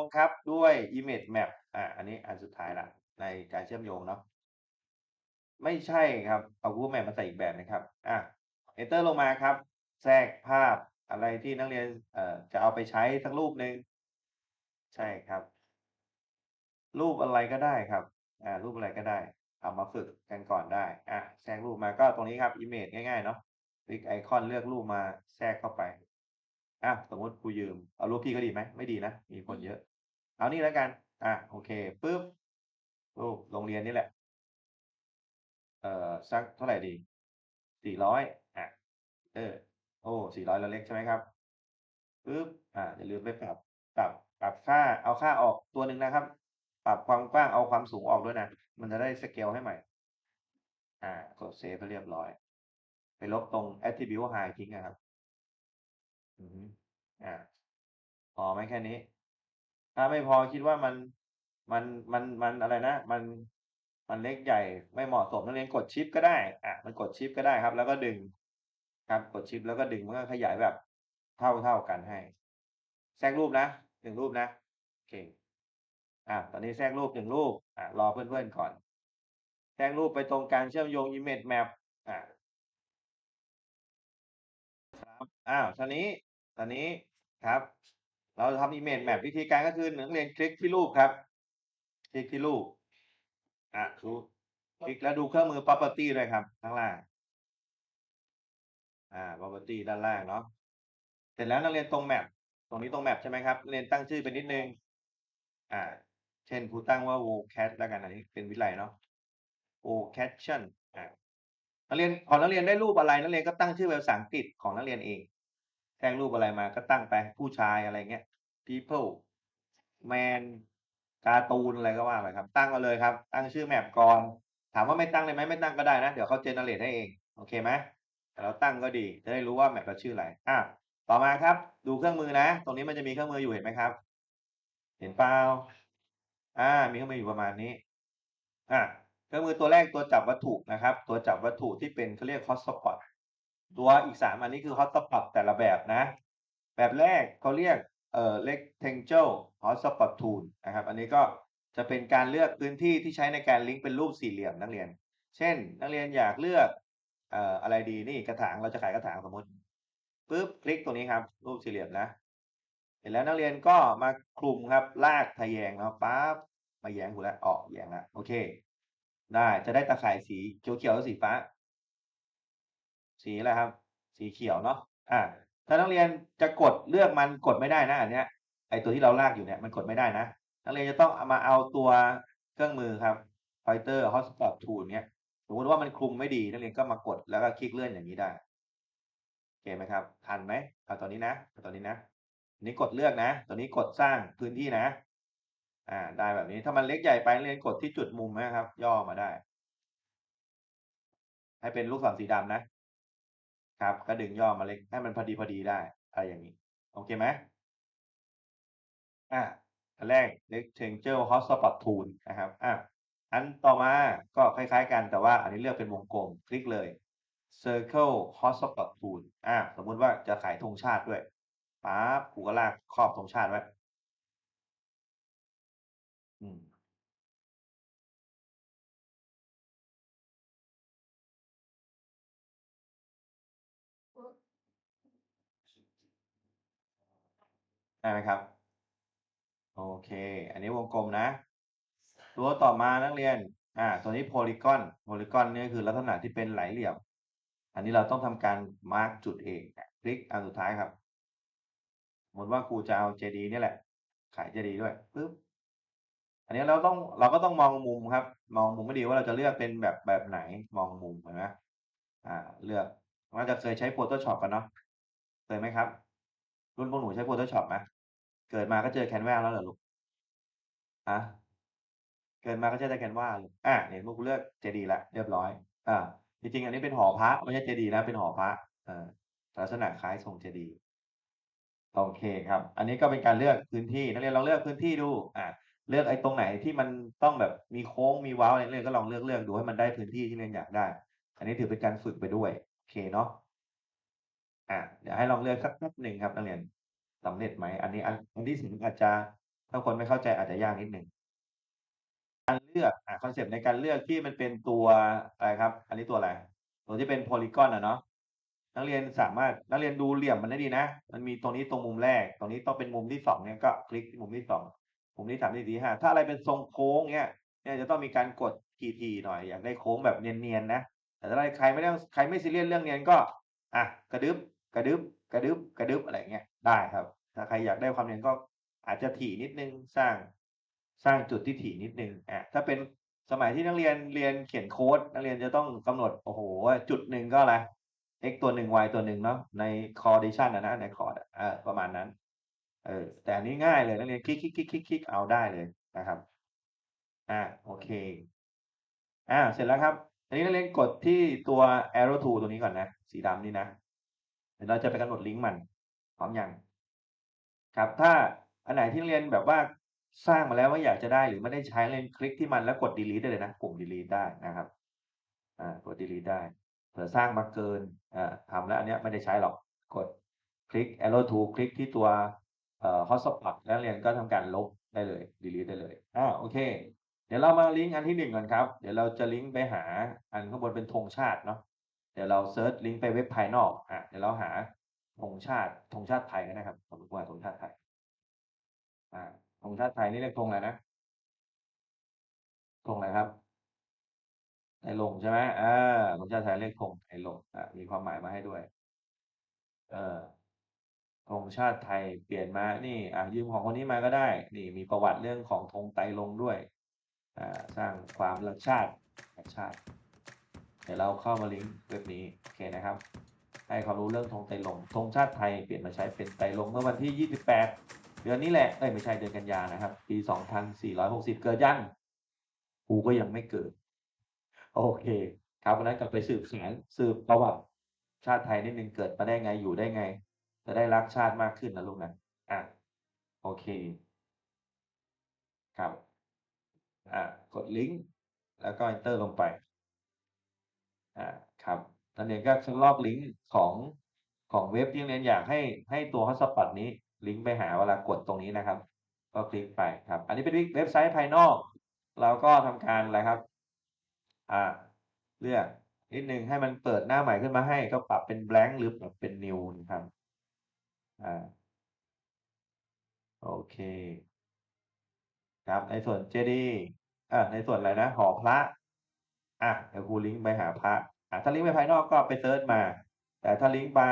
งครับด้วย image map อ่าอันนี้อันสุดท้ายละในการเชื่อมโยงเนาะไม่ใช่ครับ เอา Google Map มาใส่อีกแบบนะครับอะ enter ลงมาครับ แทรกภาพอะไรที่นักเรียนเอ่อจะเอาไปใช้สักรูปหนึ่งใช่ครับ รูปอะไรก็ได้ครับอ่ารูปอะไรก็ได้ เอามาฝึกกันก่อนได้อะแทรกรูปมาก็ตรงนี้ครับ image ง่ายๆเนาะคลิกไอคอนเลือกรูปมาแทรกเข้าไป อะสมมุติครูยืมเอารูปพี่ก็ดีไหม?ไม่ดีนะมีคนเยอะ เอานี่แล้วกัน อะโอเคปึ๊บรูปโรงเรียนนี่แหละ เอ่อสักเท่าไรดี?400อ่าเออ โอ้400แล้วเล็กใช่ไหมครับ?ปึ๊บอ่าอย่าลืมไปปรับปรับปรับค่าเอาค่าออกตัวหนึ่งนะครับ ปรับความกว้างเอาความสูงออกด้วยนะ มันจะได้สเกลให้ใหม่ อ่ากดเซฟให้เรียบร้อย ไปลบตรง attribute high ทิ้งอะครับ อือฮึ อ่า พอไหมแค่นี้?ถ้าไม่พอคิดว่ามัน มัน มัน มันอะไรนะ มัน มันเล็กใหญ่ไม่เหมาะสมนักเรียนกดชิปก็ได้ อ่ามันกดชิปก็ได้ครับ แล้วก็ดึง ครับ กดชิปแล้วก็ดึงมันก็ขยายแบบเท่าๆกันให้ แทรกรูปนะ1รูปนะ โอเค อ่าตอนนี้แทรกรูป1รูป อ่ารอเพื่อนๆก่อน แทรกรูปไปตรงการเชื่อมโยง image map อ่าครับอ้าวคราวนี้ ตอนนี้ ครับ เราจะทำ image map วิธีการก็คือนักเรียนคลิกที่รูปครับ คลิกที่รูปอ่าดูคลิกแล้วดูเครื่องมือ property ด้วยครับข้างล่างอ่า property ด้านล่างเนาะเสร็จแล้วนักเรียนตรง map ตรงนี้ตรง map ใช่ไหมครับนักเรียนตั้งชื่อไปนิดหนึ่งอ่า เช่นครูตั้งว่า vocab แล้วกันอันนี้เป็นวิไลเนาะ vocation อ่านักเรียนพอนักเรียนได้รูปอะไรนักเรียนก็ตั้งชื่อเป็นภาษาอังกฤษของนักเรียนเอง แทรกรูปอะไรมาก็ตั้งไปผู้ชายอะไรเงี้ย people man การ์ตูนอะไรก็ว่าไปครับ ตั้งมาเลยครับ ตั้งชื่อ map ก่อน ถามว่าไม่ตั้งได้ไหม?ไม่ตั้งก็ได้นะ เดี๋ยวเขา generate ให้เอง โอเคไหม?แต่เราตั้งก็ดี จะได้รู้ว่า map เราชื่ออะไรอาต่อมาครับ ดูเครื่องมือนะ ตรงนี้มันจะมีเครื่องมืออยู่เห็นไหมครับ?เห็นเปล่า?อ่า มีเครื่องมืออยู่ประมาณนี้อาเครื่องมือตัวแรกตัวจับวัตถุนะครับ ตัวจับวัตถุที่เป็นเขาเรียก hotspot ตั ตัวอีก3อันนี้คือ hotspot แต่ละแบบนะ แบบแรกเขาเรียกเอ่อ rectangle hotspot tool นะครับ อันนี้ก็จะเป็นการเลือกพื้นที่ที่ใช้ในการลิงก์เป็นรูปสี่เหลี่ยมนักเรียน เช่น นักเรียนอยากเลือกเอ่ออะไรดีนี่กระถางเราจะขายกระถางสมมติปึ๊บคลิกตรงนี้ครับ รูปสี่เหลี่ยมนะเสร็จแล้วนักเรียนก็มาคลุมครับลากทะแยงเนาะปั๊บมาแยงถูแล้วออกแยงแล้วโอเค ได้จะได้ตาข่ายสีเขียวๆหรือสีฟ้า? สีอะไรครับ?สีเขียวเนาะอาถ้านักเรียนจะกดเลือกมันกดไม่ได้นะอันเนี้ยไอ้ตัวที่เราลากอยู่เนี่ยมันกดไม่ได้นะ นักเรียนจะต้องเอามาเอาตัวเครื่องมือครับ pointer hotspot tool เงี้ยสมมุติว่ามันคลุมไม่ดีนักเรียนก็มากดแล้วก็คลิกเลื่อนอย่างงี้ได้โอเคไหมครับ?ทันไหม?เอาตัวนี้นะเอาตัวนี้นะอันนี้กดเลือกนะ ตัวนี้กดสร้างพื้นที่นะอาได้แบบนี้ ถ้ามันเล็กใหญ่ไปนักเรียนกดที่จุดมุมนะครับ ย่อมาได้ ให้เป็นลูกศรสีดำนะ ครับ ก็ดึงย่อมาเล็กให้มันพอดีๆได้อะไรอย่างงี้ โอเคไหม?อาอันแรก rectangle hotspot tool นะครับอาอันต่อมาก็คล้ายๆกันแต่ว่าอันนี้เลือกเป็นวงกลมคลิกเลย circle hotspot tool อาสมมุติว่าจะขายธงชาติด้วยปั๊บครูก็ลากครอบธงชาติไว้อืม ได้ไหมครับ?โอเค อันนี้วงกลมนะ ตัวต่อมานักเรียน อ่า ตัวนี้ Polygon Polygon นี่คือลักษณะที่เป็นไหลเหลี่ยม อันนี้เราต้องทำการมาร์กจุดเองคลิกอันสุดท้ายครับสมมติว่าครูจะเอาเจดีย์นี่แหละ ขายเจดีย์ด้วยปึ๊บ อันนี้เราต้องเราก็ต้องมองมุมครับ มองมุมให้ดีว่าเราจะเลือกเป็นแบบแบบไหน มองมุมเห็นไหม?อ่า เลือกน่าจะเคยใช้ Photoshop กันเนาะ เคยไหมครับ?รุ่นพวกหนูใช้ Photoshop ไหม? เกิดมาก็เจอ Canva แล้วเหรอลูก?ฮะ?เกิดมาก็เจอแต่ Canva ลูก อา เห็นพวกกูเลือกเจดีย์แล้ว เรียบร้อย อา จริง ๆ อันนี้เป็นหอพระ ไม่ใช่เจดีย์นะ เป็นหอพระ เออ ลักษณะคล้ายทรงเจดีย์ โอเคครับ อันนี้ก็เป็นการเลือกพื้นที่ นักเรียนลองเลือกพื้นที่ดู อา เลือกไอ้ตรงไหนที่มันต้องแบบมีโค้ง มีเว้านักเรียนก็ลองเลือก ๆ ดูให้มันได้พื้นที่ที่นักเรียนอยากได้ อันนี้ถือเป็นการฝึกไปด้วย โอเคเนาะ อา เดี๋ยวให้ลองเลือกสักแป๊บหนึ่งครับนักเรียน สำเร็จไหม?อันนี้อันอันที่2อาจจะถ้าคนไม่เข้าใจอาจจะยากนิดหนึ่งการเลือกอ่าคอนเซปต์ในการเลือกที่มันเป็นตัวอะไรครับ อันนี้ตัวอะไร ตัวที่เป็นโพลีกอนอะเนาะนักเรียนสามารถนักเรียนดูเหลี่ยมมันได้ดีนะ มันมีตรงนี้ตรงมุมแรก ตรงนี้ต้องเป็นมุมที่สองเนี่ยก็คลิกที่มุมที่สองมุมที่สามที่สี่ห้าถ้าอะไรเป็นทรงโค้งเนี่ยเนี่ยจะต้องมีการกดทีๆหน่อย อยากได้โค้งแบบเนียนๆนะแต่ถ้าใครไม่ได้ใครไม่ซีเรียสเรื่องเนียนก็ อะกระดึบกระดึบ กระดึบกระดึบอะไรเงี้ยได้ครับ ถ้าใครอยากได้ความเนียนก็อาจจะถี่นิดนึงสร้างสร้างจุดที่ถี่นิดนึงอะถ้าเป็นสมัยที่นักเรียนเรียนเขียนโค้ดนักเรียนจะต้องกำหนดโอ้โห จุดหนึ่งก็อะไร x ตัวหนึ่ง y ตัวหนึ่งเนาะใน condition นะนะในคอร์ดอ่าประมาณนั้นเออแต่อันนี้ง่ายเลยนักเรียนคลิกคลิกคลิกคลิกคลิกเอาได้เลยนะครับอ่าโอเคอ่าเสร็จแล้วครับอันนี้นักเรียนกดที่ตัว arrow tool ตรงนี้ก่อนนะ สีดำนี่นะ เดี๋ยวเราจะไปกำหนดลิงก์มันพร้อมยังครับ ถ้าอันไหนที่เรียนแบบว่าสร้างมาแล้วว่าอยากจะได้หรือไม่ได้ใช้เรียนคลิกที่มันแล้วกด delete ได้เลยนะปุ่ม delete ได้นะครับอ่ากด delete ได้เผื่อสร้างมาเกินอ่าทำแล้วอันเนี้ยไม่ได้ใช้หรอกกดคลิก arrow tool คลิกที่ตัวเอ่อ hotspot แล้วเรียนก็ทำการลบได้เลย delete ได้เลยอ่าโอเค เดี๋ยวเรามาลิงก์อันที่หนึ่งก่อนครับ เดี๋ยวเราจะลิงก์ไปหาอันข้างบนเป็นธงชาติเนาะ เดี๋ยวเราเซิร์ชลิงก์ไปเว็บภายนอกอะเดี๋ยวเราหาธงชาติธงชาติไทยกันนะครับสมมติว่าธงชาติไทยอ่าธงชาติไทยนี่เรียกธงอะไรนะธงอะไรครับไทยลงใช่ไหมอ่าธงชาติไทยเรียกธงไทยลงอ่ามีความหมายมาให้ด้วย เออธงชาติไทยเปลี่ยนมานี่อ่ายืมของคนนี้มาก็ได้ นี่มีประวัติเรื่องของธงไตลงด้วยอ่าสร้างความรักชาติรักชาติ เดี๋ยวเราเข้ามาลิงก์เว็บนี้โอเคนะครับ ให้ความรู้เรื่องธงไตลงธงชาติไทยเปลี่ยนมาใช้เป็นไตลงเมื่อวันที่ 28 เดือนนี้แหละเอ้ยไม่ใช่เดือนกันยานะครับ ปี 2460 เกิดยังกูก็ยังไม่เกิด โอเค ครับวันนั้นกลับไปสืบสารสืบประวัติชาติไทยนิดนึงเกิดมาได้ไงอยู่ได้ไง จะได้รักชาติมากขึ้นนะลูกนะอะโอเค ครับอ่ากดลิงก์แล้วก็ enter ลงไป อ่าครับนักเรียนก็ลอกลิงก์ของของเว็บที่นักเรียนอยากให้ให้ตัว hotspot นี้ลิงก์ไปหาเวลากดตรงนี้นะครับ ก็คลิกไปครับ อันนี้เป็นเว็บไซต์ภายนอก เราก็ทำการอะไรครับอ่าเลือกนิดนึงให้มันเปิดหน้าใหม่ขึ้นมาให้ก็ปรับเป็น blank หรือปรับเป็น new นะครับอ่าโอเคครับในส่วนเจดีย์อ่าในส่วนอะไรนะหอพระ อะเดี๋ยวครูลิงก์ไปหาพระอะถ้าลิงก์ไปภายนอกก็ไปเซิร์ชมา แต่ถ้าลิงก์มา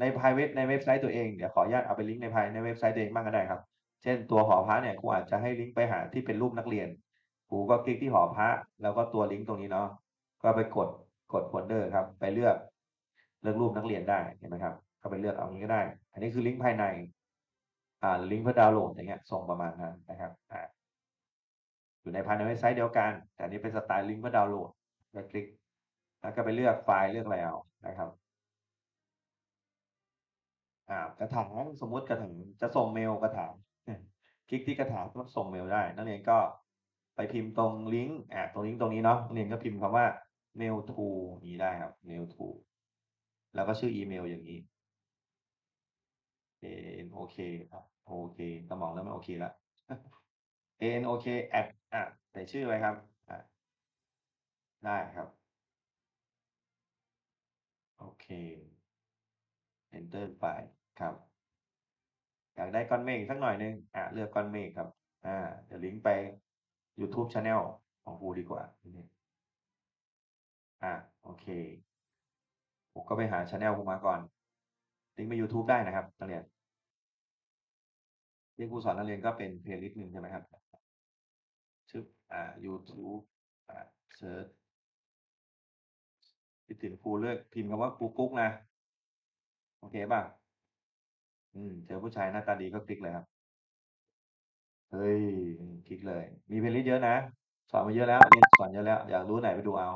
ในภายเว็บในเว็บไซต์ตัวเองเดี๋ยวขออนุญาตเอาไปลิงก์ในภายในเว็บไซต์ตัวเองบ้างก็ได้ครับ เช่นตัวหอพระเนี่ยครูอาจจะให้ลิงก์ไปหาที่เป็นรูปนักเรียนครูก็คลิกที่หอพระแล้วก็ตัวลิงก์ตรงนี้เนาะก็ไปกดกดโฟลเดอร์ครับ ไปเลือกเลือกรูปนักเรียนได้เห็นไหมครับ ก็ไปเลือกเอางี้ก็ได้ อันนี้คือลิงก์ภายใน อ่าลิงก์เพื่อดาวน์โหลดอย่างเงี้ยส่งประมาณนั้นนะครับอ่าอยู่ในภายในเว็บไซต์เดียวกัน แต่นนี้เป็นสไตล์ลิงก์เพื่อดาวน์โหลด ไปคลิก แล้วก็ไปเลือกไฟล์เลือกอะไรเอานะครับอ่ากระถางสมมุติกระถางจะส่งเมลกระถางคลิกที่กระถางก็ส่งเมลได้นักเรียนก็ไปพิมพ์ตรงลิงก์อ่าตรงลิงก์ตรงนี้เนาะนักเรียนก็พิมพ์คำว่า mail to นี้ได้ครับ mail to แล้วก็ชื่ออีเมลอย่างนี้ n o k ครับโอเคสมองแล้วไม่โอเคแล้ว n o k at อะใส่ชื่อไว้ครับ ได้ครับ โอเค enter ไปครับ อยากได้ก้อนเมฆสักหน่อยหนึง อะเลือกก้อนเมฆครับ อ่า เดี๋ยวลิงก์ไป YouTube Channel ของครูดีกว่าทีนี้อ่าโอเค ผมก็ไปหา Channel ผมมาก่อน ลิงก์ไป YouTube ได้นะครับนักเรียนที่ครูสอนนักเรียนก็เป็นเพลย์ลิสต์หนึ่งใช่ไหมครับชื่ออ่า YouTube อ่าเซิร์ช คิดถึงครูเลือกพิมพ์คำว่าครูกุ๊กนะ โอเคป่ะ อืม เจอผู้ชายหน้าตาดีก็คลิกเลยครับ เฮ้ย คลิกเลย มีเพลย์ลิสต์เยอะนะ สอนมาเยอะแล้วอันนี้สอนเยอะแล้ว อยากรู้ไหนไปดูเอา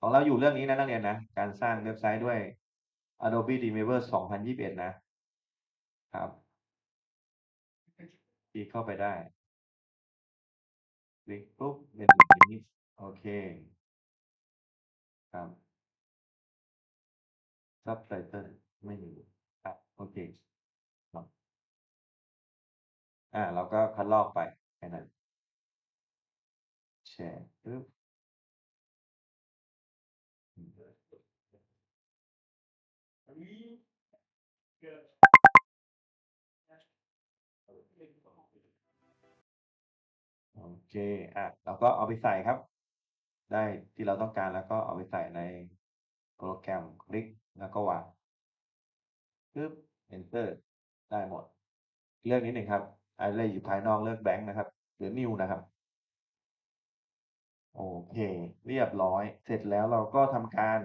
ของเราอยู่เรื่องนี้นะนักเรียนนะ การสร้างเว็บไซต์ด้วย Adobe Dreamweaver 2021 นะครับคลิกเข้าไปได้คลิกปุ๊บเป็นอย่างนี้โอเค ครับ Subtitle ไม่มีครับโอเคครับอ่าเราก็คัดลอกไปแค่นั้นแชร์ปึ๊บอืมโอเค อ่าเราก็เอาไปใส่ครับ ได้ที่เราต้องการแล้วก็เอาไปใส่ในโปรแกรมคลิก แล้วก็วางปึ๊บ Enter ได้หมด เลือกนิดหนึ่งครับอะไรอยู่ภายนอกเลือก blank นะครับหรือ new นะครับ โอเค เรียบร้อย เสร็จแล้วเราก็ทำการ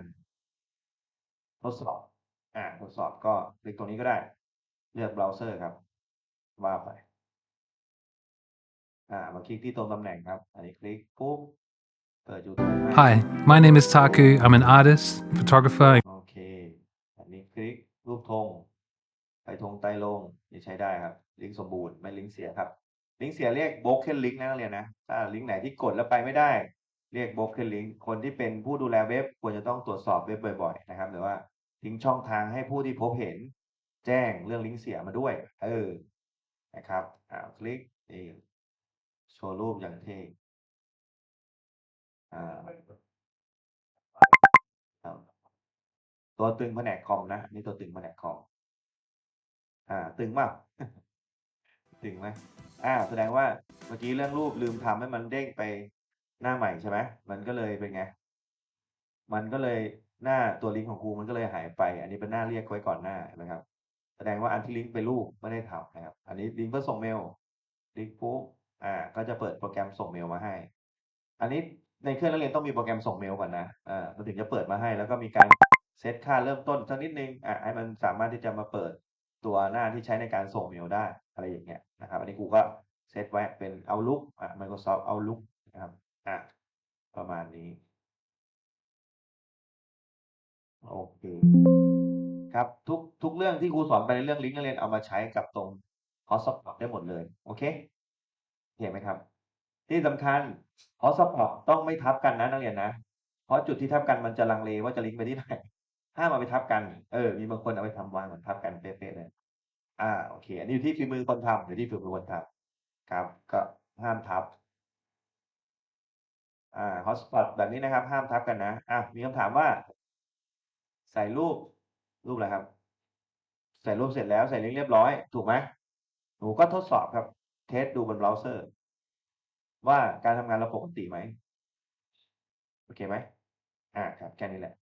ทดสอบ อ่าทดสอบก็คลิกตรงนี้ก็ได้ เลือกเบราว์เซอร์ครับ ว่าไป อ่า มาคลิกที่ตรงตำแหน่งครับ อันนี้คลิกปุ๊บเปิดยูทูบให้ Hi, my name is Taku. I'm an artist, photographer, โอเค อันนี้คลิก รูปธงไปธงไตรลงนี่ใช้ได้ครับ ลิงก์สมบูรณ์ไม่ลิงก์เสียครับ ลิงก์เสียเรียก broken link นะนักเรียนนะถ้าลิงก์ไหนที่กดแล้วไปไม่ได้ เรียก broken link คนที่เป็นผู้ดูแลเว็บควรจะต้องตรวจสอบเว็บบ่อยๆนะครับหรือว่าทิ้งช่องทางให้ผู้ที่พบเห็น แจ้งเรื่องลิงก์เสียมาด้วย เออนะครับอ่าคลิกนี่โชว์รูปอย่างเท่อ่า ตัวตึงแผนกคอมนะนี่ตัวตึงแผนกคอมอ่า ตึงเปล่า?ตึงไหม?อ่า แสดงว่าเมื่อกี้เรื่องรูปลืมทำให้มันเด้งไปหน้าใหม่ใช่ไหม?มันก็เลยเป็นไง?มันก็เลยหน้าตัวลิงก์ของครูมันก็เลยหายไป อันนี้เป็นหน้าเรียกไว้ก่อนหน้านะครับ แสดงว่าอันที่ลิงก์ไปรูปไม่ได้ทำนะครับ อันนี้ลิงก์เพื่อส่งเมลลิกปุ๊บอ่า ก็จะเปิดโปรแกรมส่งเมลมาให้ อันนี้ในเครื่องนักเรียนต้องมีโปรแกรมส่งเมลก่อนนะออมันถึงจะเปิดมาให้ แล้วก็มีการ เซตค่าเริ่มต้นสักนิดหนึ่งอ่าให้มันสามารถที่จะมาเปิดตัวหน้าที่ใช้ในการส่งเมลได้อะไรอย่างเงี้ยนะครับอันนี้ครูก็เซตไว้เป็น Outlook อ่า Microsoft Outlook นะครับอาประมาณนี้โอเคครับทุกทุกเรื่องที่ครูสอนไปในเรื่องลิงก์นักเรียนเอามาใช้กับตรง Hotspot ได้หมดเลย โอเคโอเคไหมครับ?ที่สำคัญ Hotspot ต้องไม่ทับกันนะนักเรียนนะ เพราะจุดที่ทับกันมันจะลังเลว่าจะลิงก์ไปที่ไหน ห้ามเอาไปทับกัน เออ มีบางคนเอาไปทำวางเหมือนทับกันเป๊ะๆเลย อ่า โอเค อันนี้อยู่ที่ฝีมือคนทำอยู่ที่ฝีมือคนทำครับ ก็ห้ามทับ อ่า Hotspot แบบนี้นะครับ ห้ามทับกันนะอามีคำถามว่า ใส่รูป รูปอะไรครับ?ใส่รูปเสร็จแล้วใส่ลิงก์เรียบร้อย ถูกไหม?หนูก็ทดสอบครับ เทสดูบนเบราว์เซอร์ ว่าการทำงานเราปกติไหม?โอเคไหม?อ่า ครับ แค่นี้แหละ